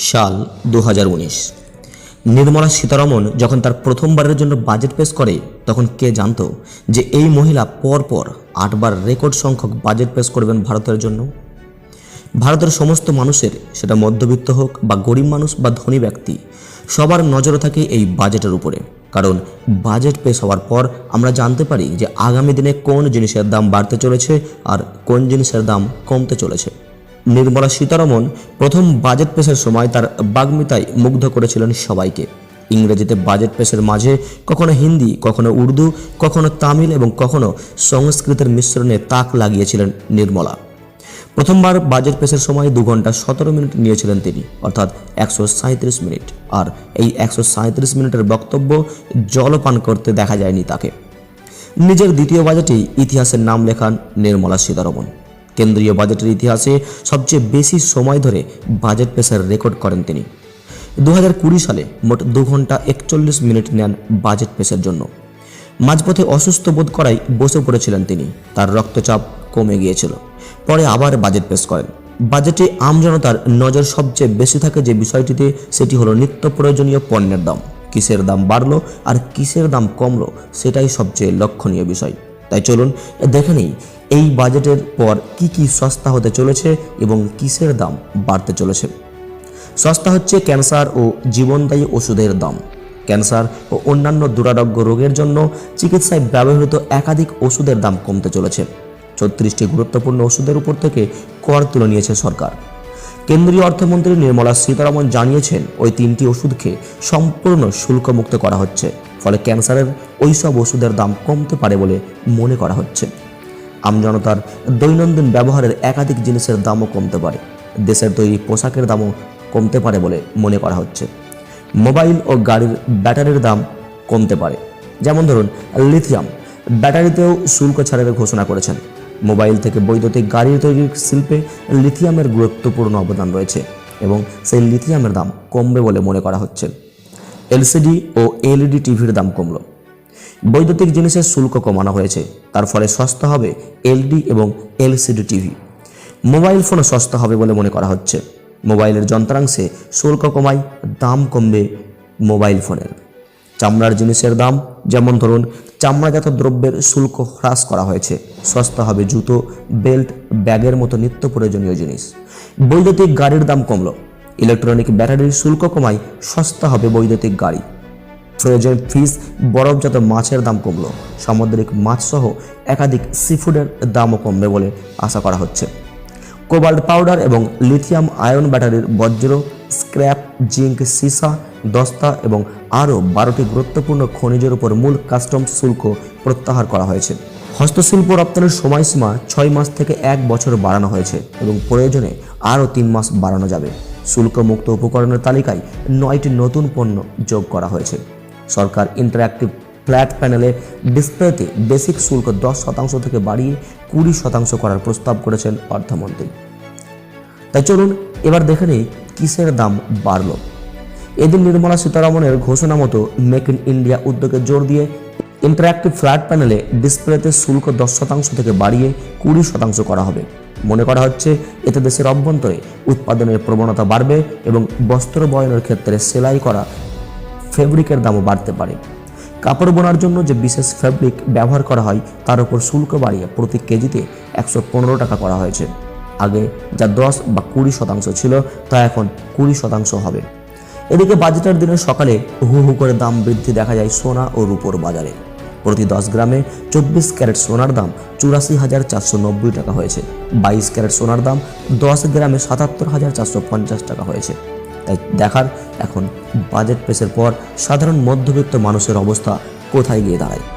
সাল দু হাজার উনিশ। নির্মলা সীতারমন যখন তার প্রথমবারের জন্য বাজেট পেশ করে, তখন কে জানতো যে এই মহিলা পরপর আটবার রেকর্ড সংখ্যক বাজেট পেশ করবেন ভারতের জন্য? ভারতের সমস্ত মানুষের, সেটা মধ্যবিত্ত হোক বা গরিব মানুষ বা ধনী ব্যক্তি, সবার নজরে থাকে এই বাজেটের উপরে। কারণ বাজেট পেশ হওয়ার পর আমরা জানতে পারি যে আগামী দিনে কোন জিনিসের দাম বাড়তে চলেছে আর কোন জিনিসের দাম কমতে চলেছে। নির্মলা সীতারমন প্রথম বাজেট পেশের সময় তার বাগ্মিতায় মুগ্ধ করেছিলেন সবাইকে। ইংরেজিতে বাজেট পেশের মাঝে কখনো হিন্দি, কখনো উর্দু, কখনো তামিল এবং কখনো সংস্কৃতের মিশ্রণে তাক লাগিয়েছিলেন নির্মলা। প্রথমবার বাজেট পেশের সময় দু ঘণ্টা সতেরো মিনিট নিয়েছিলেন তিনি, অর্থাৎ একশো সাঁত্রিশ মিনিট। আর এই একশো সাঁত্রিশ মিনিটের বক্তব্য জলপান করতে দেখা যায়নি তাকে। নিজের দ্বিতীয় বাজেটেই ইতিহাসের নাম লেখান নির্মলা সীতারমন কেন্দ্রীয় বাজেটের ইতিহাসে সবচেয়ে বেশি সময় ধরে বাজেট পেশের রেকর্ড করেন তিনি। দু হাজার কুড়ি সালে মোট দু ঘণ্টা একচল্লিশ মিনিট নেন বাজেট পেশের জন্য। মাঝপথে অসুস্থ বোধ করায় বসে পড়েছিলেন তিনি। তার রক্তচাপ কমে গিয়েছিল। পরে আবার বাজেট পেশ করেন। বাজেটে আমজনতার নজর সবচেয়ে বেশি থাকে যে বিষয়টিতে সেটি হলো নিত্য প্রয়োজনীয় পণ্যের দাম। কিসের দাম বাড়লো আর কিসের দাম কমলো সেটাই সবচেয়ে লক্ষণীয় বিষয়। তাই চলুন দেখে নিই এই বাজেটের পর কি কি সস্তা হতে চলেছে এবং কিসের দাম বাড়তে চলেছে? সস্তা হচ্ছে ক্যান্সার ও জীবনদায়ী ওষুধের দাম। ক্যান্সার ও অন্যান্য দুরারোগ্য রোগের জন্য চিকিৎসায় ব্যবহৃত একাধিক ওষুধের দাম কমতে চলেছে। ছত্রিশটি গুরুত্বপূর্ণ ওষুধের উপর থেকে কর তুলে নিয়েছে সরকার। কেন্দ্রীয় অর্থমন্ত্রী নির্মলা সীতারামন জানিয়েছেন, ওই তিনটি ওষুধকে সম্পূর্ণ শুল্কমুক্ত করা হচ্ছে, ফলে ক্যান্সারের ওইসব ওষুধের দাম কমতে পারে বলে মনে করা হচ্ছে। আমজনতার দৈনন্দিন ব্যবহারের একাধিক জিনিসের দামও কমতে পারে। দেশের তৈরি পোশাকের দামও কমতে পারে বলে মনে করা হচ্ছে। মোবাইল ও গাড়ির ব্যাটারির দাম কমতে পারে। যেমন ধরুন, লিথিয়াম। ব্যাটারিতেও শুল্ক ছাড়ের ঘোষণা করেছেন। মোবাইল থেকে বৈদ্যুতিক গাড়ির তৈরির শিল্পে লিথিয়ামের গুরুত্বপূর্ণ অবদান রয়েছে এবং সেই লিথিয়ামের দাম কমবে বলে মনে করা হচ্ছে। এলসিডি ও এলইডি টিভির দাম কমলো। বৈদ্যুতিক জিনিসের শুল্ক কমানো হয়েছে। তার ফলে সস্তা হবে এলডি এবং এলসিডি টিভি। মোবাইল ফোন সস্তা হবে বলে মনে করা হচ্ছে। মোবাইলের যন্ত্রাংশে শুল্ক কমায়, দাম কমবে মোবাইল ফোনের। চামড়ার জিনিসের দাম, যেমন ধরুন, চামড়াজাত দ্রব্যের শুল্ক হ্রাস করা হয়েছে। সস্তা হবে জুতো, বেল্ট, ব্যাগের মতো নিত্য প্রয়োজনীয় জিনিস। বৈদ্যুতিক গাড়ির দাম কমলো। ইলেকট্রনিক ব্যাটারির শুল্ক কমায়, সস্তা হবে বৈদ্যুতিক গাড়ি। ফ্রোজেন ফিশ বরফজাত মাছের দাম কমলো। সামুদ্রিক মাছ সহ একাধিক সিফুডের দামও কমবে বলে আশা করা হচ্ছে। কোবাল্ট পাউডার এবং লিথিয়াম আয়ন ব্যাটারির বজ্র, স্ক্র্যাপ, জিঙ্ক, সীসা, দস্তা এবং আরও বারোটি গুরুত্বপূর্ণ খনিজের উপর মূল কাস্টমস শুল্ক প্রত্যাহার করা হয়েছে। হস্তশিল্প রপ্তানির সময়সীমা ছয় মাস থেকে এক বছর বাড়ানো হয়েছে এবং প্রয়োজনে আরও তিন মাস বাড়ানো যাবে। শুল্কমুক্ত উপকরণের তালিকায় নয়টি নতুন পণ্য যোগ করা হয়েছে। সরকার ইন্টারঅ্যাক্টিভ ফ্ল্যাট প্যানেলে ডিসপ্লেতে বেসিক শুল্ক দশ শতাংশ থেকে বাড়িয়ে কুড়ি শতাংশ করার প্রস্তাব করেছেন অর্থমন্ত্রী। তাই চলুন এবার দেখে নেই কিসের দাম বাড়ল। এদিন নির্মলা সীতারামনের ঘোষণা মতো মেক ইন ইন্ডিয়া উদ্যোগে জোর দিয়ে ইন্টারঅ্যাক্টিভ ফ্ল্যাট প্যানেলে ডিসপ্লেতে শুল্ক দশ শতাংশ থেকে বাড়িয়ে কুড়ি শতাংশ করা হবে। মনে করা হচ্ছে এতে দেশের অভ্যন্তরে উৎপাদনের প্রবণতা বাড়বে এবং বস্ত্র বয়নের ক্ষেত্রে সেলাই করা ফেব্রিকের দামও বাড়তে পারে। কাপড় বোনার জন্য যে বিশেষ ফ্যাব্রিক ব্যবহার করা হয়, তার উপর শুল্ক বাড়িয়ে প্রতি কেজিতে একশো পনেরো টাকা করা হয়েছে। আগে যা দশ বা কুড়ি শতাংশ ছিল, তা এখন কুড়ি শতাংশ হবে। এদিকে বাজেটের দিনের সকালে হু হু করে দাম বৃদ্ধি দেখা যায় সোনা ও রূপোর বাজারে। প্রতি দশ গ্রামে চব্বিশ ক্যারেট সোনার দাম চুরাশি হাজার চারশো নব্বই টাকা হয়েছে। বাইশ ক্যারেট সোনার দাম দশ গ্রামে সাতাত্তর হাজার চারশো পঞ্চাশ টাকা হয়েছে। তাই দেখার এখন বাজেট পেশের পর সাধারণ মধ্যবিত্ত মানুষের অবস্থা কোথায় গিয়ে দাঁড়ায়?